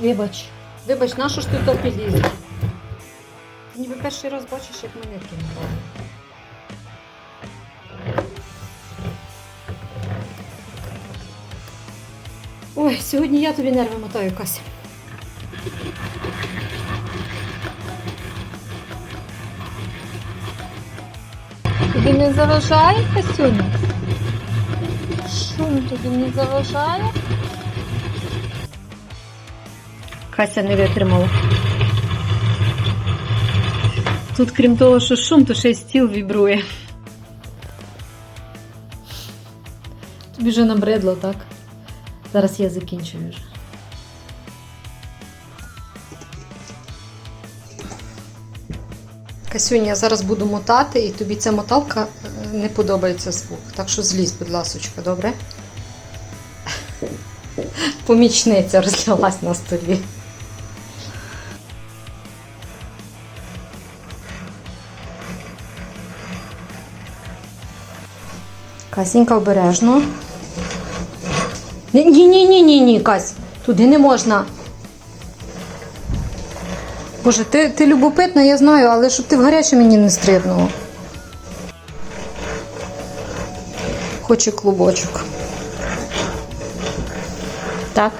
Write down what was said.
Вибач. Вибач, на що ж ти то підлізла? Ніби перший раз бачиш, як мене кинула. Ой, сьогодні я тобі нерви мотаю, Кася. Тобі не заважає, Касюня? Шум тобі не заважає? Кася не витримала. Тут, крім того, що шум, то ще й стіл вібрує. Тобі вже набридло, так? Зараз я закінчую вже. Касюня, я зараз буду мотати, і тобі ця моталка е, не подобається звук. Так що злізь, будь ласочка, добре? Помічниця розлялась на столі. Касінька обережно. Ні, ні, ні, ні, ні, ні, Кась, туди не можна. Боже, ти, ти любопитна, я знаю, але щоб ти в гаряче мені не стрибнула. Хоче клубочок. Так.